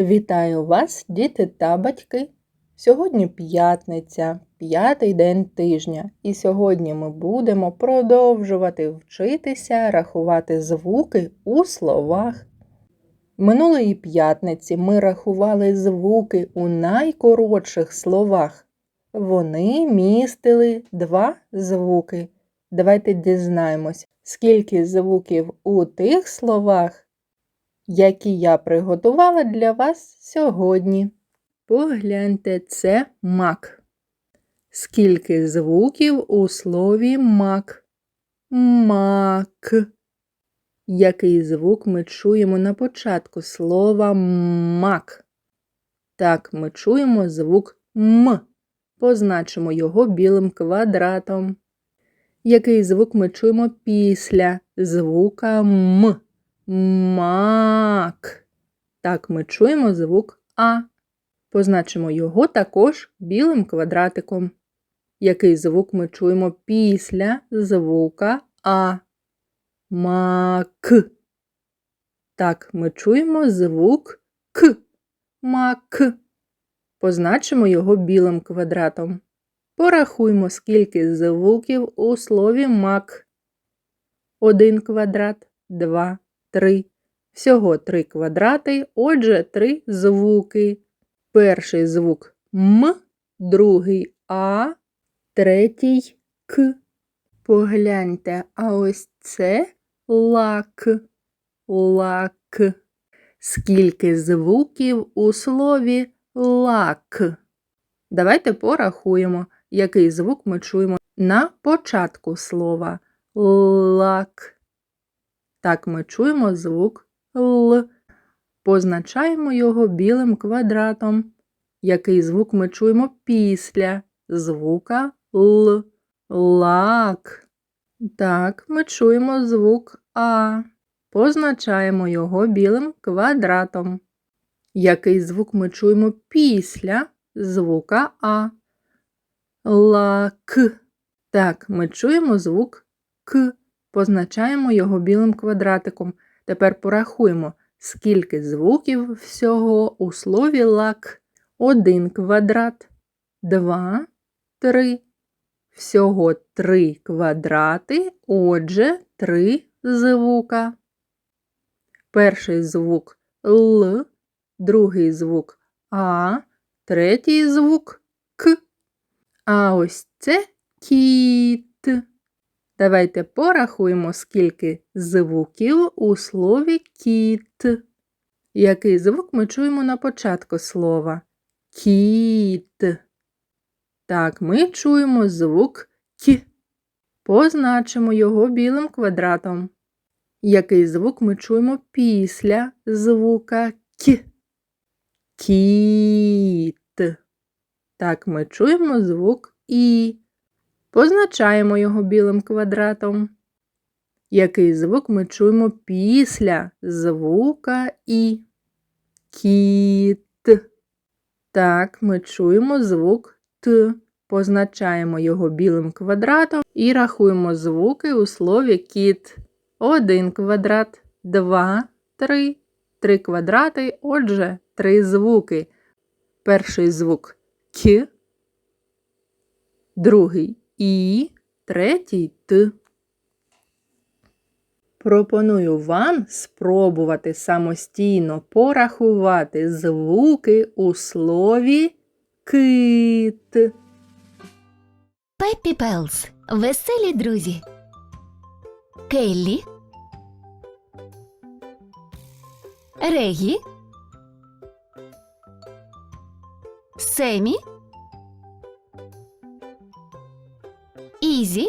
Вітаю вас, діти та батьки! Сьогодні п'ятниця, п'ятий день тижня, і сьогодні ми будемо продовжувати вчитися рахувати звуки у словах. Минулої п'ятниці ми рахували звуки у найкоротших словах. Вони містили два звуки. Давайте дізнаємось, скільки звуків у тих словах, які я приготувала для вас сьогодні. Погляньте, це мак. Скільки звуків у слові мак? Мак. Який звук ми чуємо на початку слова мак? Так, ми чуємо звук М. Позначимо його білим квадратом. Який звук ми чуємо після звука М? Мак. Так, ми чуємо звук А. Позначимо його також білим квадратиком. Який звук ми чуємо після звука А? Мак. Так, ми чуємо звук К. Мак. Позначимо його білим квадратом. Порахуємо, скільки звуків у слові мак. Один квадрат, два, три. Всього три квадрати, отже, три звуки. Перший звук М, другий А, третій К. Погляньте, а ось це лак. Лак. Скільки звуків у слові лак? Давайте порахуємо, який звук ми чуємо на початку слова лак. Так ми чуємо звук Л. Позначаємо його білим квадратом. Який звук ми чуємо після звука Л. Лак. Так, ми чуємо звук А. Позначаємо його білим квадратом. Який звук ми чуємо після звука А? Лак. Так, ми чуємо звук К. Позначаємо його білим квадратиком. Тепер порахуємо, скільки звуків всього у слові лак. Один квадрат, два, три. Всього три квадрати, отже, три звука. Перший звук Л, другий звук А, третій звук К. А ось це кіт. Давайте порахуємо, скільки звуків у слові кіт. Який звук ми чуємо на початку слова? Кіт. Так, ми чуємо звук К. Позначимо його білим квадратом. Який звук ми чуємо після звука К? Кіт. Так, ми чуємо звук І. Позначаємо його білим квадратом. Який звук ми чуємо після звука І? Кіт. Так, ми чуємо звук Т. Позначаємо його білим квадратом і рахуємо звуки у слові кіт. Один квадрат, два, три, три квадрати, отже, три звуки. Перший звук К, другий І, третій Т. Пропоную вам спробувати самостійно порахувати звуки у слові кит. Пеппі Пелс. Веселі друзі. Келлі. Регі. Семі. Ізі.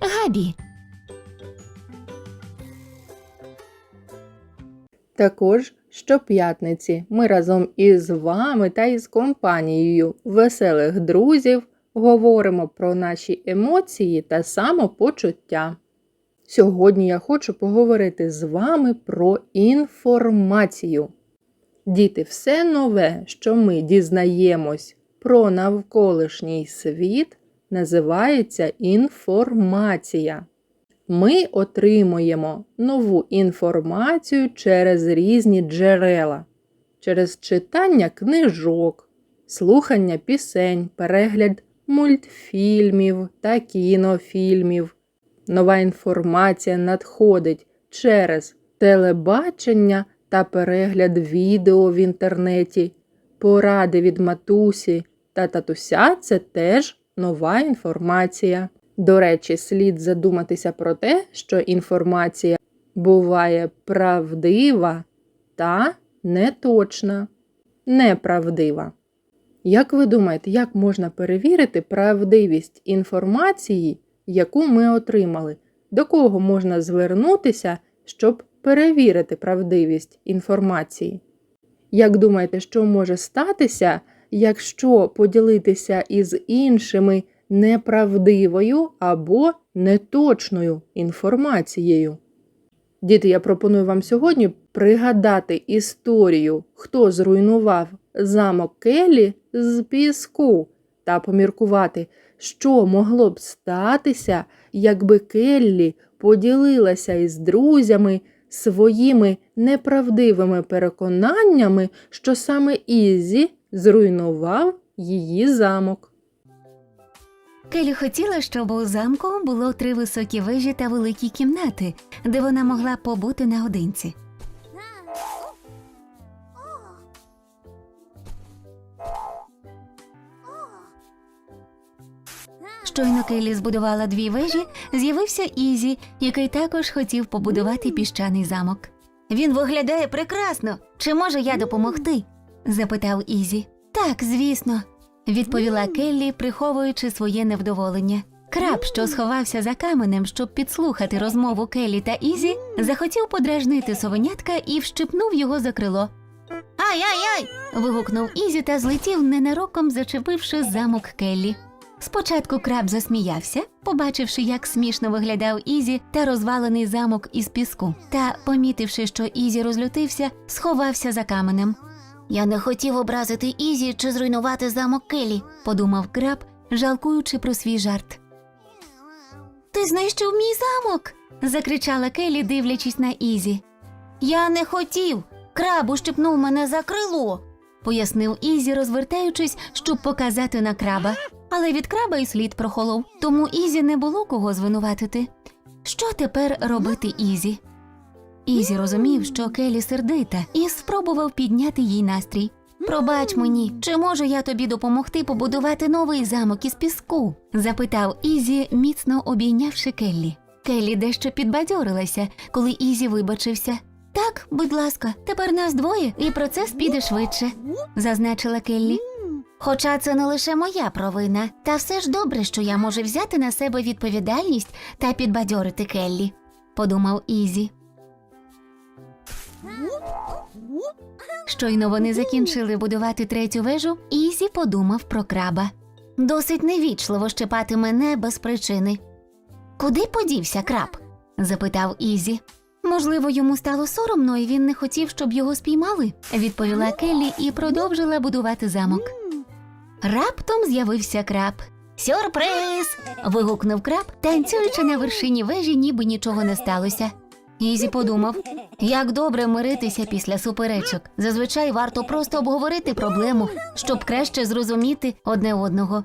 Габі. Також щоп'ятниці ми разом із вами та із компанією веселих друзів говоримо про наші емоції та самопочуття. Сьогодні я хочу поговорити з вами про інформацію. Діти, все нове, що ми дізнаємось про навколишній світ, називається інформація. Ми отримуємо нову інформацію через різні джерела, через читання книжок, слухання пісень, перегляд мультфільмів та кінофільмів. Нова інформація надходить через телебачення та перегляд відео в інтернеті, поради від матусі та татуся це теж нова інформація. До речі, слід задуматися про те, що інформація буває правдива та неточна, неправдива. Як ви думаєте, як можна перевірити правдивість інформації, яку ми отримали? До кого можна звернутися, щоб перевірити правдивість інформації? Як думаєте, що може статися, якщо поділитися із іншими неправдивою або неточною інформацією? Діти, я пропоную вам сьогодні пригадати історію, хто зруйнував замок Келі з піску, та поміркувати, що могло б статися, якби Келлі поділилася із друзями своїми неправдивими переконаннями, що саме Ізі зруйнував її замок. Келі хотіла, щоб у замку було три високі вежі та великі кімнати, де вона могла побути наодинці. Щойно Келі збудувала дві вежі, з'явився Ізі, який також хотів побудувати піщаний замок. Він виглядає прекрасно. Чи можу я допомогти? Запитав Ізі. Так, звісно, відповіла Келлі, приховуючи своє невдоволення. Краб, що сховався за каменем, щоб підслухати розмову Келлі та Ізі, захотів подражнити совенятка і вщипнув його за крило. Ай-ай-ай! вигукнув Ізі та злетів, ненароком зачепивши замок Келлі. Спочатку краб засміявся, побачивши, як смішно виглядав Ізі та розвалений замок із піску, та, помітивши, що Ізі розлютився, сховався за каменем. Я не хотів образити Ізі чи зруйнувати замок Келі, подумав краб, жалкуючи про свій жарт. Ти знищив мій замок. закричала Келі, дивлячись на Ізі. Я не хотів. Краб ущипнув мене за крило, пояснив Ізі, розвертаючись, щоб показати на краба. Але від краба й слід прохолов, тому Ізі не було кого звинуватити. Що тепер робити Ізі? Ізі розумів, що Келі сердита, і спробував підняти їй настрій. Пробач мені, чи можу я тобі допомогти побудувати новий замок із піску? запитав Ізі, міцно обійнявши Келлі. Келлі дещо підбадьорилася, коли Ізі вибачився. Так, будь ласка, тепер нас двоє, і процес піде швидше, зазначила Келлі. Хоча це не лише моя провина, та все ж добре, що я можу взяти на себе відповідальність та підбадьорити Келлі, подумав Ізі. Щойно вони закінчили будувати третю вежу, Ізі подумав про краба. Досить невічливо щепати мене без причини. Куди подівся краб? запитав Ізі. Можливо, йому стало соромно, і він не хотів, щоб його спіймали, відповіла Келлі і продовжила будувати замок. Раптом з'явився краб. Сюрприз! вигукнув краб, танцюючи на вершині вежі, ніби нічого не сталося. Ізі подумав, як добре миритися після суперечок. Зазвичай варто просто обговорити проблему, щоб краще зрозуміти одне одного.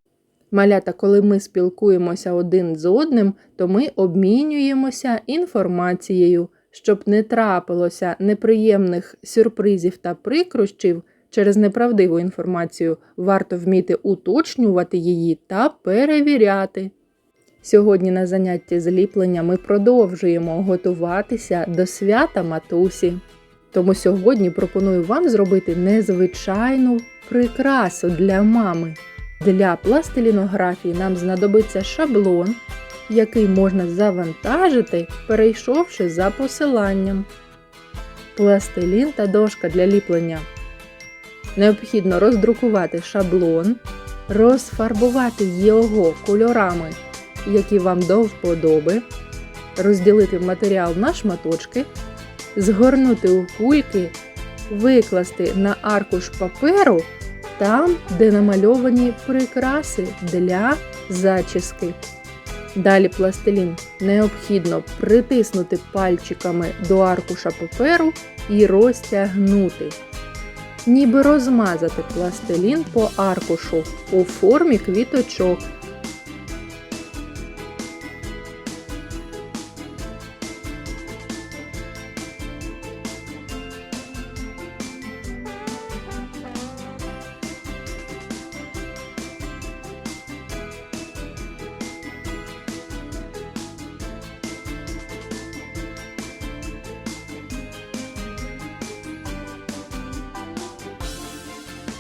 Малята, коли ми спілкуємося один з одним, то ми обмінюємося інформацією, щоб не трапилося неприємних сюрпризів та прикрощів через неправдиву інформацію, варто вміти уточнювати її та перевіряти. Сьогодні на занятті зліплення ми продовжуємо готуватися до свята матусі. Тому сьогодні пропоную вам зробити незвичайну прикрасу для мами. Для пластилінографії нам знадобиться шаблон, який можна завантажити, перейшовши за посиланням. Пластилін та дошка для ліплення. Необхідно роздрукувати шаблон, розфарбувати його кольорами, які вам до вподоби, розділити матеріал на шматочки, згорнути у кульки, викласти на аркуш паперу там, де намальовані прикраси для зачіски. Далі пластилін необхідно притиснути пальчиками до аркуша паперу і розтягнути. Ніби розмазати пластилін по аркушу у формі квіточок.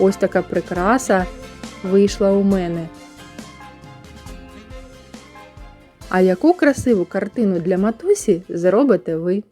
Ось така прикраса вийшла у мене. А яку красиву картину для матусі зробите ви?